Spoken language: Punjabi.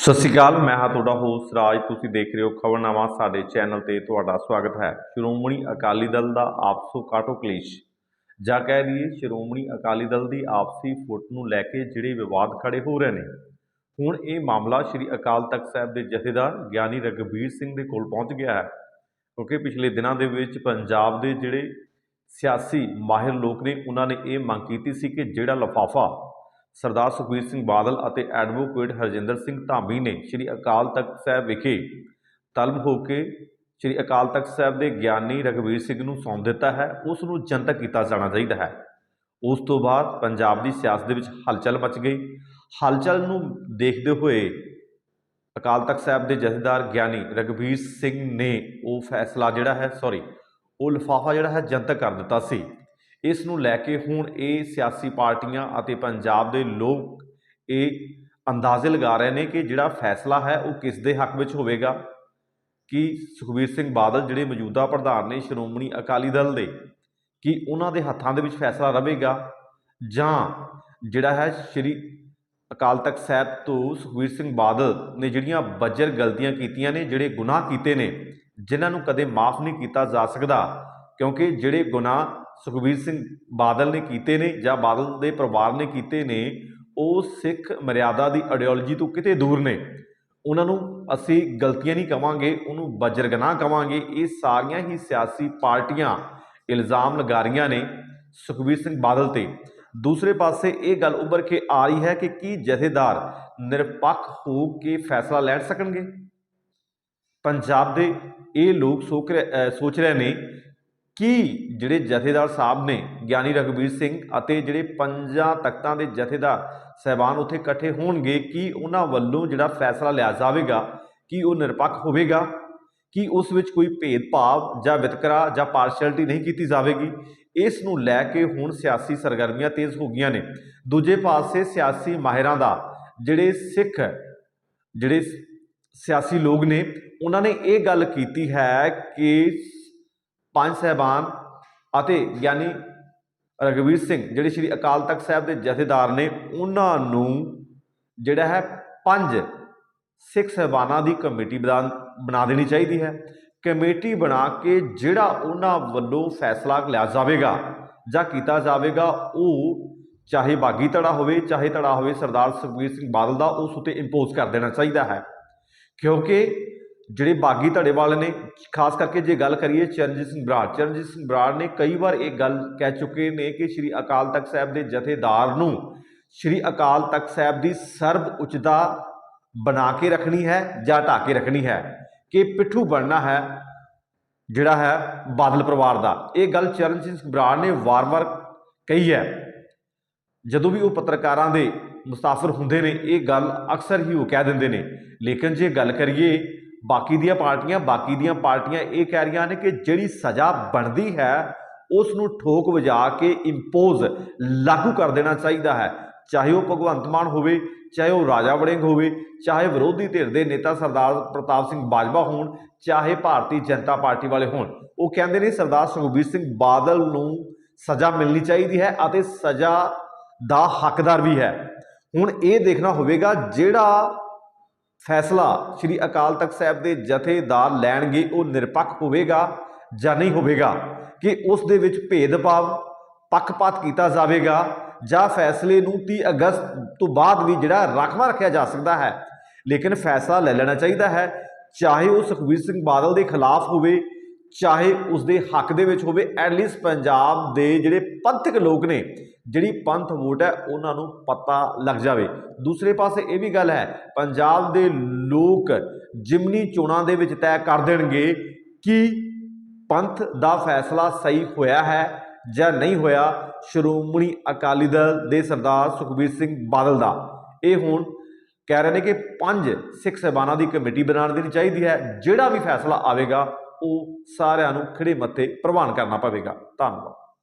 ਸਤਿ ਸ਼੍ਰੀ ਅਕਾਲ, ਮੈਂ ਹਾਂ ਤੁਹਾਡਾ ਹੋਸਟ ਰਾਜ। ਤੁਸੀਂ ਦੇਖ ਰਹੇ ਹੋ ਖਬਰਨਾਮਾ ਸਾਡੇ ਚੈਨਲ ਤੇ ਤੁਹਾਡਾ ਸਵਾਗਤ ਹੈ। ਸ਼੍ਰੋਮਣੀ ਅਕਾਲੀ ਦਲ ਦਾ ਆਪਸੋ ਕਾਟੋ ਕਲੇਸ਼। ਜਾਂ ਕਹਿ ਲਈਏ ਸ਼੍ਰੋਮਣੀ ਅਕਾਲੀ ਦਲ ਦੀ ਆਪਸੀ ਫੁੱਟ ਨੂੰ ਲੈ ਕੇ ਜਿਹੜੇ ਵਿਵਾਦ ਖੜੇ ਹੋ ਰਹੇ ਨੇ। ਹੁਣ ਇਹ ਮਾਮਲਾ ਸ਼੍ਰੀ ਅਕਾਲ ਤਖਤ ਸਾਹਿਬ ਦੇ ਜਥੇਦਾਰ ਗਿਆਨੀ ਰਗਵੀਰ ਸਿੰਘ ਦੇ ਕੋਲ ਪਹੁੰਚ ਗਿਆ ਹੈ। ਕਿਉਂਕਿ ਪਿਛਲੇ ਦਿਨਾਂ ਦੇ ਵਿੱਚ ਪੰਜਾਬ ਦੇ ਜਿਹੜੇ ਸਿਆਸੀ ਮਾਹਿਰ ਲੋਕ ਨੇ, ਉਹਨਾਂ ਨੇ ਇਹ ਮੰਗ ਕੀਤੀ ਸੀ ਕਿ ਜਿਹੜਾ ਲਫਾਫਾ ਸਰਦਾਰ ਸੁਖਬੀਰ ਸਿੰਘ ਬਾਦਲ ਅਤੇ ਐਡਵੋਕੇਟ ਹਰਜਿੰਦਰ ਸਿੰਘ ਧਾਮੀ ਨੇ ਸ੍ਰੀ ਅਕਾਲ ਤਖਤ ਸਾਹਿਬ ਵਿਖੇ ਤਲਬ ਹੋ ਕੇ ਸ੍ਰੀ ਅਕਾਲ ਤਖਤ ਸਾਹਿਬ ਦੇ ਗਿਆਨੀ ਰਘਵੀਰ ਸਿੰਘ ਨੂੰ ਸੌਂਪ ਦਿੱਤਾ ਹੈ। ਉਸ ਨੂੰ ਜਨਤਕ ਕੀਤਾ ਜਾਣਾ ਚਾਹੀਦਾ ਹੈ। ਉਸ ਤੋਂ ਬਾਅਦ ਪੰਜਾਬ ਦੀ ਸਿਆਸਤ ਦੇ ਵਿੱਚ ਹਲਚਲ ਮਚ ਗਈ। ਹਲਚਲ ਨੂੰ ਦੇਖਦੇ ਹੋਏ ਅਕਾਲ ਤਖਤ ਸਾਹਿਬ ਦੇ ਜਥੇਦਾਰ ਗਿਆਨੀ ਰਘਵੀਰ ਸਿੰਘ ਨੇ ਉਹ ਫੈਸਲਾ ਜਿਹੜਾ ਹੈ ਸੌਰੀ ਉਹ ਲਿਫਾਫਾ ਜਿਹੜਾ ਹੈ ਜਨਤਕ ਕਰ ਦਿੱਤਾ ਸੀ। ਇਸ ਨੂੰ ਲੈ ਕੇ ਹੁਣ ਇਹ ਸਿਆਸੀ ਪਾਰਟੀਆਂ ਅਤੇ ਪੰਜਾਬ ਦੇ ਲੋਕ ਇਹ ਅੰਦਾਜ਼ੇ ਲਗਾ ਰਹੇ ਨੇ ਕਿ ਜਿਹੜਾ ਫੈਸਲਾ ਹੈ ਉਹ ਕਿਸ ਦੇ ਹੱਕ ਵਿੱਚ ਹੋਵੇਗਾ? ਕਿ ਸੁਖਬੀਰ ਸਿੰਘ ਬਾਦਲ, ਜਿਹੜੇ ਮੌਜੂਦਾ ਪ੍ਰਧਾਨ ਨੇ ਸ਼੍ਰੋਮਣੀ ਅਕਾਲੀ ਦਲ ਦੇ, ਕਿ ਉਹਨਾਂ ਦੇ ਹੱਥਾਂ ਦੇ ਵਿੱਚ ਫੈਸਲਾ ਰਹੇਗਾ? ਜਾਂ ਜਿਹੜਾ ਹੈ ਸ਼੍ਰੀ ਅਕਾਲ ਤਖਤ ਸਾਹਿਬ ਤੋਂ ਸੁਖਬੀਰ ਸਿੰਘ ਬਾਦਲ ਨੇ ਜਿਹੜੀਆਂ ਬੱਜਰ ਗਲਤੀਆਂ ਕੀਤੀਆਂ ਨੇ, ਜਿਹੜੇ ਗੁਨਾਹ ਕੀਤੇ ਨੇ, ਜਿਨ੍ਹਾਂ ਨੂੰ ਕਦੇ ਮਾਫ ਨਹੀਂ ਕੀਤਾ ਜਾ ਸਕਦਾ, ਕਿਉਂਕਿ ਜਿਹੜੇ ਗੁਨਾਹ ਸੁਖਬੀਰ ਸਿੰਘ ਬਾਦਲ ਨੇ ਕੀਤੇ ਨੇ ਜਾਂ ਬਾਦਲ ਦੇ ਪਰਿਵਾਰ ਨੇ ਕੀਤੇ ਨੇ, ਉਹ ਸਿੱਖ ਮਰਿਆਦਾ ਦੀ ਆਈਡੀਓਲੋਜੀ ਤੋਂ ਕਿਤੇ ਦੂਰ ਨੇ। ਉਹਨਾਂ ਨੂੰ ਅਸੀਂ ਗਲਤੀਆਂ ਨਹੀਂ ਕਵਾਂਗੇ, ਉਹਨੂੰ ਬਜਰਗਨਾ ਕਵਾਂਗੇ। ਇਹ ਸਾਰੀਆਂ ਹੀ ਸਿਆਸੀ ਪਾਰਟੀਆਂ ਇਲਜ਼ਾਮ ਲਗਾ ਰਹੀਆਂ ਨੇ ਸੁਖਬੀਰ ਸਿੰਘ ਬਾਦਲ ਤੇ। ਦੂਸਰੇ ਪਾਸੇ ਇਹ ਗੱਲ ਉੱਭਰ ਕੇ ਆ ਰਹੀ ਹੈ ਕਿ ਕੀ ਜਥੇਦਾਰ ਨਿਰਪੱਖ ਹੋ ਕੇ ਫੈਸਲਾ ਲੈ ਸਕਣਗੇ? ਪੰਜਾਬ ਦੇ ਇਹ ਲੋਕ ਸੋਚ ਰਹੇ- ਸੋਚ ਰਹੇ ਨੇ ਕੀ ਜਿਹੜੇ ਜਥੇਦਾਰ ਸਾਹਿਬ ਨੇ, ਗਿਆਨੀ ਰਘਬੀਰ ਸਿੰਘ ਅਤੇ ਜਿਹੜੇ ਪੰਜਾਂ ਤਖਤਾਂ ਦੇ ਜਥੇਦਾਰ ਸਹਿਬਾਨ ਉੱਥੇ ਇਕੱਠੇ ਹੋਣਗੇ, ਕੀ ਉਹਨਾਂ ਵੱਲੋਂ ਜਿਹੜਾ ਫੈਸਲਾ ਲਿਆ ਜਾਵੇਗਾ, ਕਿ ਉਹ ਨਿਰਪੱਖ ਹੋਵੇਗਾ? ਕਿ ਉਸ ਵਿੱਚ ਕੋਈ ਭੇਦਭਾਵ ਜਾਂ ਵਿਤਕਰਾ ਜਾਂ ਪਾਰਸ਼ੈਲਿਟੀ ਨਹੀਂ ਕੀਤੀ ਜਾਵੇਗੀ? ਇਸ ਨੂੰ ਲੈ ਕੇ ਹੁਣ ਸਿਆਸੀ ਸਰਗਰਮੀਆਂ ਤੇਜ਼ ਹੋ ਗਈਆਂ ਨੇ। ਦੂਜੇ ਪਾਸੇ ਸਿਆਸੀ ਮਾਹਿਰਾਂ ਦਾ ਜਿਹੜੇ ਸਿੱਖ, ਜਿਹੜੇ ਸਿਆਸੀ ਲੋਕ ਨੇ, ਉਹਨਾਂ ਨੇ ਇਹ ਗੱਲ ਕੀਤੀ ਹੈ ਕਿ ਪੰਜ ਸਹਿਬਾਨ ਅਤੇ ਗਿਆਨੀ ਰਘਵੀਰ ਸਿੰਘ, ਜਿਹੜੇ ਸ੍ਰੀ ਅਕਾਲ ਤਖਤ ਸਾਹਿਬ ਦੇ ਜਥੇਦਾਰ ਨੇ, ਉਹਨਾਂ ਨੂੰ ਜਿਹੜਾ ਹੈ ਪੰਜ ਸਿੱਖ ਸਹਿਬਾਨਾਂ ਦੀ ਕਮੇਟੀ ਬਣਾ ਬਣਾ ਦੇਣੀ ਚਾਹੀਦੀ ਹੈ। ਕਮੇਟੀ ਬਣਾ ਕੇ ਜਿਹੜਾ ਉਹਨਾਂ ਵੱਲੋਂ ਫੈਸਲਾ ਲਿਆ ਜਾਵੇਗਾ ਜਾਂ ਕੀਤਾ ਜਾਵੇਗਾ, ਉਹ ਚਾਹੇ ਬਾਗੀ ਧੜਾ ਹੋਵੇ, ਚਾਹੇ ਧੜਾ ਹੋਵੇ ਸਰਦਾਰ ਸੁਖਬੀਰ ਸਿੰਘ ਬਾਦਲ ਦਾ, ਉਸ ਉਤੇ ਇੰਪੋਜ਼ ਕਰ ਦੇਣਾ ਚਾਹੀਦਾ ਹੈ। ਕਿਉਂਕਿ ਜਿਹੜੇ ਬਾਗੀ ਧੜੇ ਵਾਲੇ ਨੇ, ਖਾਸ ਕਰਕੇ ਜੇ ਗੱਲ ਕਰੀਏ ਚਰਨਜੀਤ ਸਿੰਘ ਬਰਾੜ, ਚਰਨਜੀਤ ਸਿੰਘ ਬਰਾੜ ਨੇ ਕਈ ਵਾਰ ਇਹ ਗੱਲ ਕਹਿ ਚੁੱਕੇ ਨੇ ਕਿ ਸ੍ਰੀ ਅਕਾਲ ਤਖਤ ਸਾਹਿਬ ਦੇ ਜਥੇਦਾਰ ਨੂੰ ਸ੍ਰੀ ਅਕਾਲ ਤਖਤ ਸਾਹਿਬ ਦੀ ਸਰਬ ਉਚਤਾ ਬਣਾ ਕੇ ਰੱਖਣੀ ਹੈ ਜਾਂ ਢਾ ਕੇ ਰੱਖਣੀ ਹੈ ਕਿ ਪਿੱਠੂ ਬਣਨਾ ਹੈ, ਜਿਹੜਾ ਹੈ ਬਾਦਲ ਪਰਿਵਾਰ ਦਾ। ਇਹ ਗੱਲ ਚਰਨਜੀਤ ਸਿੰਘ ਬਰਾੜ ਨੇ ਵਾਰ-ਵਾਰ ਕਹੀ ਹੈ। ਜਦੋਂ ਵੀ ਉਹ ਪੱਤਰਕਾਰਾਂ ਦੇ ਮੁਸਾਫਰ ਹੁੰਦੇ ਨੇ, ਇਹ ਗੱਲ ਅਕਸਰ ਹੀ ਉਹ ਕਹਿ ਦਿੰਦੇ ਨੇ। ਲੇਕਿਨ ਜੇ ਗੱਲ ਕਰੀਏ ਬਾਕੀ ਦੀਆਂ ਪਾਰਟੀਆਂ, ਬਾਕੀ ਦੀਆਂ ਪਾਰਟੀਆਂ ਇਹ ਕਹਿ ਰਹੀਆਂ ਨੇ ਕਿ ਜਿਹੜੀ ਸਜ਼ਾ ਬਣਦੀ ਹੈ ਉਸ ਨੂੰ ਠੋਕ ਵਜਾ ਕੇ ਇੰਪੋਜ਼ ਲਾਗੂ ਕਰ ਦੇਣਾ ਚਾਹੀਦਾ ਹੈ। ਚਾਹੇ ਉਹ ਭਗਵੰਤ ਮਾਨ ਹੋਵੇ, ਚਾਹੇ ਉਹ ਰਾਜਾ ਵੜਿੰਗ ਹੋਵੇ, ਚਾਹੇ ਵਿਰੋਧੀ ਧਿਰ ਦੇ ਨੇਤਾ ਸਰਦਾਰ ਪ੍ਰਤਾਪ ਸਿੰਘ ਬਾਜਵਾ ਹੋਣ, ਚਾਹੇ ਭਾਰਤੀ ਜਨਤਾ ਪਾਰਟੀ ਵਾਲੇ ਹੋਣ। ਉਹ ਕਹਿੰਦੇ ਨੇ ਸਰਦਾਰ ਸੁਖਬੀਰ ਸਿੰਘ ਬਾਦਲ ਨੂੰ ਸਜ਼ਾ ਮਿਲਣੀ ਚਾਹੀਦੀ ਹੈ ਅਤੇ ਸਜ਼ਾ ਦਾ ਹੱਕਦਾਰ ਵੀ ਹੈ। ਹੁਣ ਇਹ ਦੇਖਣਾ ਹੋਵੇਗਾ ਜਿਹੜਾ ਫੈਸਲਾ ਸ੍ਰੀ ਅਕਾਲ ਤਖਤ ਸਾਹਿਬ ਦੇ ਜਥੇਦਾਰ ਲੈਣਗੇ, ਉਹ ਨਿਰਪੱਖ ਹੋਵੇਗਾ ਜਾਂ ਨਹੀਂ ਹੋਵੇਗਾ? ਕਿ ਉਸ ਦੇ ਵਿੱਚ ਭੇਦਭਾਵ ਪੱਖਪਾਤ ਕੀਤਾ ਜਾਵੇਗਾ ਜਾਂ ਫੈਸਲੇ ਨੂੰ 30 ਅਗਸਤ ਤੋਂ ਬਾਅਦ ਵੀ ਜਿਹੜਾ ਰਾਖਵਾ ਰੱਖਿਆ ਜਾ ਸਕਦਾ ਹੈ, ਲੇਕਿਨ ਫੈਸਲਾ ਲੈ ਲੈਣਾ ਚਾਹੀਦਾ ਹੈ। ਚਾਹੇ ਉਹ ਸੁਖਬੀਰ ਸਿੰਘ ਬਾਦਲ ਦੇ ਖਿਲਾਫ ਹੋਵੇ ਚਾਹੇ ਉਸ ਦੇ ਹੱਕ ਦੇ ਵਿੱਚ ਹੋਵੇ ਐਟਲੀਸਟ ਪੰਜਾਬ ਦੇ ਜਿਹੜੇ ਪੰਥਕ ਲੋਕ ਨੇ, ਜਿਹੜੀ ਪੰਥ ਵੋਟ ਹੈ, ਉਹਨਾਂ ਨੂੰ ਪਤਾ ਲੱਗ ਜਾਵੇ। ਦੂਸਰੇ ਪਾਸੇ ਇਹ ਵੀ ਗੱਲ ਹੈ, ਪੰਜਾਬ ਦੇ ਲੋਕ ਜਿਮਨੀ ਚੋਣਾਂ ਦੇ ਵਿੱਚ ਤੈਅ ਕਰ ਦੇਣਗੇ ਕਿ ਪੰਥ ਦਾ ਫੈਸਲਾ ਸਹੀ ਹੋਇਆ ਹੈ ਜਾਂ ਨਹੀਂ ਹੋਇਆ, ਸ਼੍ਰੋਮਣੀ ਅਕਾਲੀ ਦਲ ਦੇ ਸਰਦਾਰ ਸੁਖਬੀਰ ਸਿੰਘ ਬਾਦਲ ਦਾ। ਇਹ ਹੁਣ ਕਹਿ ਰਹੇ ਨੇ ਕਿ ਪੰਜ ਸਿੱਖ ਸਹਿਬਾਨਾਂ ਦੀ ਕਮੇਟੀ ਬਣਾ ਦੇਣੀ ਚਾਹੀਦੀ ਹੈ, ਜਿਹੜਾ ਵੀ ਫੈਸਲਾ ਆਵੇਗਾ ਉਹ ਸਾਰਿਆਂ ਨੂੰ ਖੜੇ ਮੱਥੇ ਪ੍ਰਵਾਨ ਕਰਨਾ ਪਵੇਗਾ। ਧੰਨਵਾਦ।